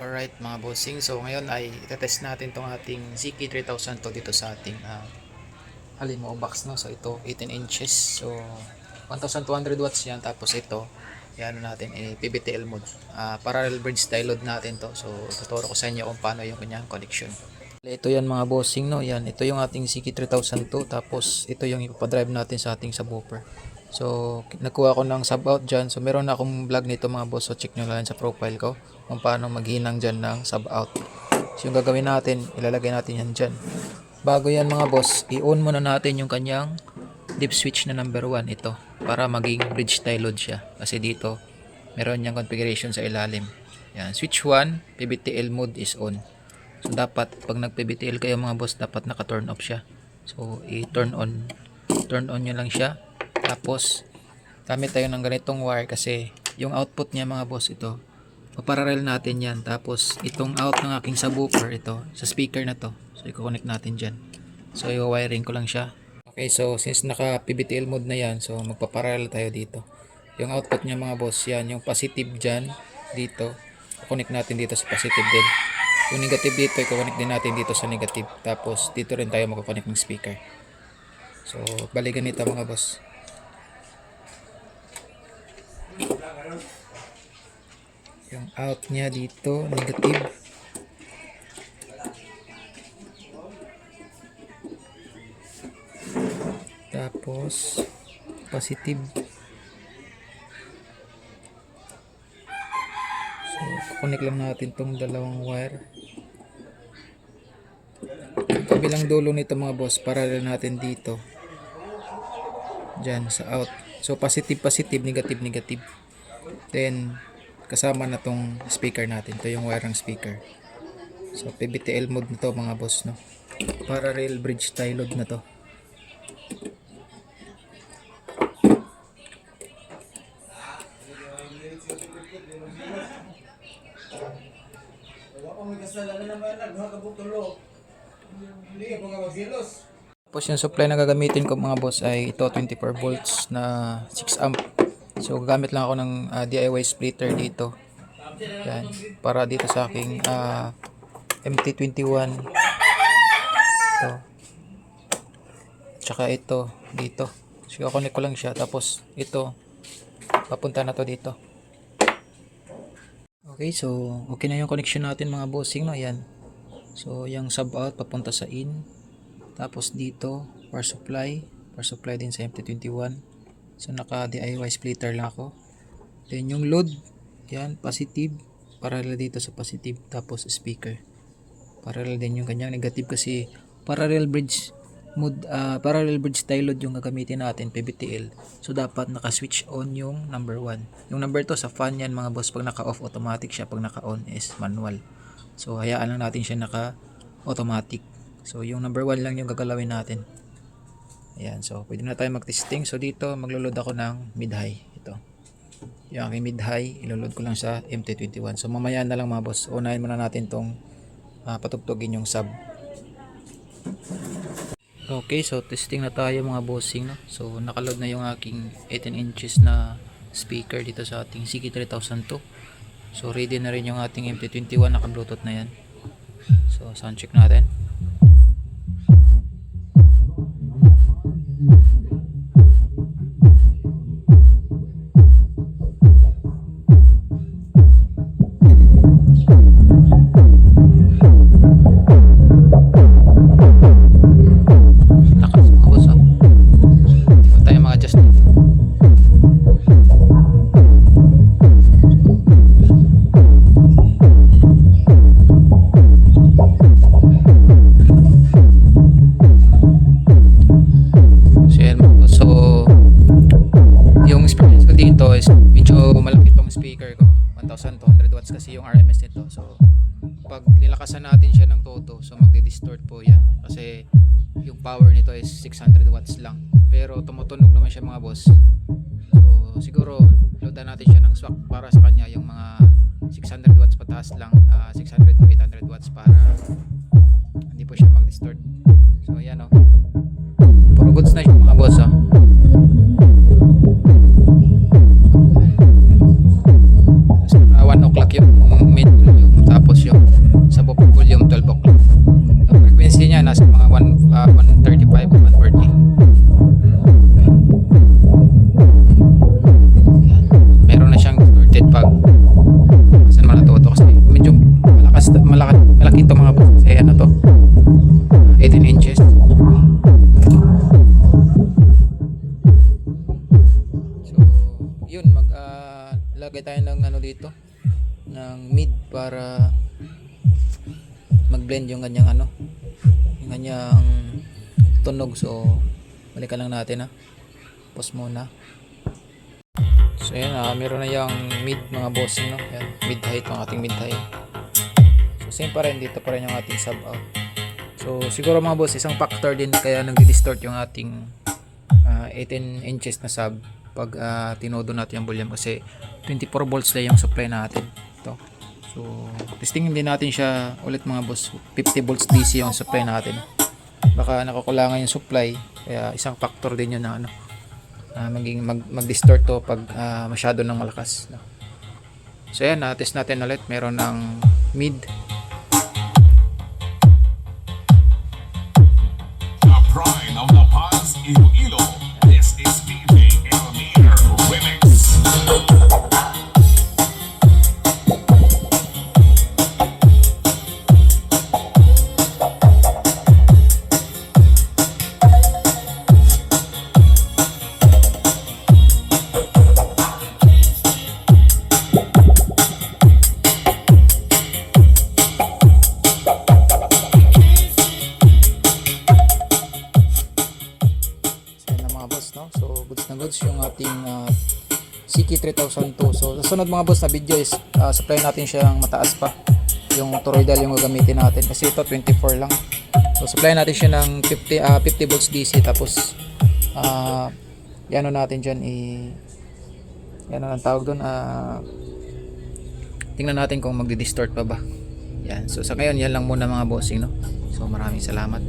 Alright mga bossing, so ngayon ay itetest natin tong ating ZK3000 to dito sa ating uh, Halimo box no. So ito 18 inches. So 1200 watts yan tapos ito yan natin eh, PBTL mode. Ah, parallel bridge diode natin to. So tuturo ko sa inyo kung paano yung kanyang connection. Ito yan mga bossing no. Yan ito yung ating ZK3000 to tapos ito yung ipapadrive natin sa ating subwoofer. So, nakuha ko ng sub out dyan. So, meron na akong vlog nito mga boss. So, check nyo lang sa profile ko kung paano maghinang dyan ng sub out. So, yung gagawin natin, ilalagay natin yan dyan. Bago yan mga boss, i-on muna natin yung kanyang dip switch na number 1 ito para maging bridge tie load siya. Kasi dito, meron niyang configuration sa ilalim. Yan, switch 1, PBTL mode is on. So, dapat, pag nag-PBTL kayo mga boss, dapat naka-turn off siya. So, i-turn on. Turn on nyo lang siya. Tapos, gamit tayo ng ganitong wire kasi yung output niya mga boss ito, paparallel natin yan. Tapos, itong out ng aking subwoofer, ito, sa speaker na to. So, i-connect natin dyan. So, i-wiring ko lang siya. Okay, so since naka PBTL mode na yan, so magpaparallel tayo dito. Yung output niya mga boss, yan, yung positive dyan, dito. Connect natin dito sa positive din. Yung negative dito, i-connect din natin dito sa negative. Tapos, dito rin tayo magkoconnect ng speaker. So, balikan nito mga boss. Yung out niya dito, negative. Tapos, positive. So, connect lang natin tong dalawang wire. Yung kabilang dulo nito mga boss, parallel natin dito. Diyan sa out. So, positive, positive, negative, negative. Then, kasama na tong speaker natin. Ito yung wire ng speaker. So, PBTL mode na to mga boss, no? Parallel bridge tie load na to. Tapos yung supply na gagamitin ko mga boss ay ito 24 volts na 6 amp. So gagamit lang ako ng ah, DIY splitter dito. Yan, para dito sa aking ah, MT21. Ito. Tsaka ito dito. So connect ko lang siya tapos ito papunta na to dito. Okay, so okay na yung connection natin mga bossing no. Yan. So yung sub out papunta sa in. Tapos dito, power supply. Power supply din sa MT21. So naka DIY splitter lang ako. Then yung load, yan, positive. Parallel dito sa positive. Tapos speaker. Parallel din yung kanyang negative kasi parallel bridge mode, ah, parallel bridge tie load yung gagamitin natin, PBTL. So dapat naka-switch on yung number 1. Yung number 2 sa fan yan mga boss, pag naka-off automatic siya, pag naka-on is manual. So hayaan lang natin siya naka-automatic. So, yung number 1 lang yung gagalawin natin. Ayan. So, pwede na tayo mag-testing. So, dito, maglo-load ako ng mid-high. Ito. Yung aking mid-high, ilo-load ko lang sa MT21. So, mamaya na lang mga boss. Unahin muna natin tong ah, patugtugin yung sub. Okay, so testing na tayo mga bossing. No? So, nakaload na yung aking 18 inches na speaker dito sa ating CK3002. So, ready na rin yung ating MT21. Naka-bluetooth na yan. So, sound check natin. Speaker ko. 1200 watts kasi yung RMS nito. So pag nilakasan natin siya ng todo, so magdi-distort po yan. Kasi yung power nito is 600 watts lang. Pero tumutunog naman siya mga boss. So siguro loadan natin siya ng swak para sa kanya yung mga 600 watts pataas lang. ah, 600 to 800 watts para hindi po siya mag-distort. So yan o. Puro goods na siya mga boss oh. Para mag-blend yung kanyang ano yung kanyang tunog so balikan lang natin ha pause muna So yan, ah, meron na yung mid mga bossing, no? Yan, mid height ang ating mid height. So same pa rin, dito pa rin yung ating sub out. So siguro mga boss, isang factor din kaya nag-distort yung ating ah, 18 inches na sub pag ah, tinodo natin yung volume kasi 24 volts lang yung supply natin. So testingin din natin siya ulit mga boss. 50 volts DC yung supply natin. Baka nakakulangan yung supply kaya isang factor din yun na ano ah, maging mag, mag-distort to pag ah, masyado nang malakas. No? So yan, na-test natin ulit. Meron ng mid. Pride of the Paz Iloilo. So goods na goods yung ating uh, CK3002. So sa sunod mga boss na video is ah, supply natin siya ng mataas pa. Yung toroidal yung gagamitin natin kasi ito 24 lang. So supply natin siya ng 50 ah, 50 volts DC tapos ah yan natin diyan i yan ang tawag doon ah tingnan natin kung magdi-distort pa ba. Yan. So sa ngayon yan lang muna mga bossing no. So maraming salamat.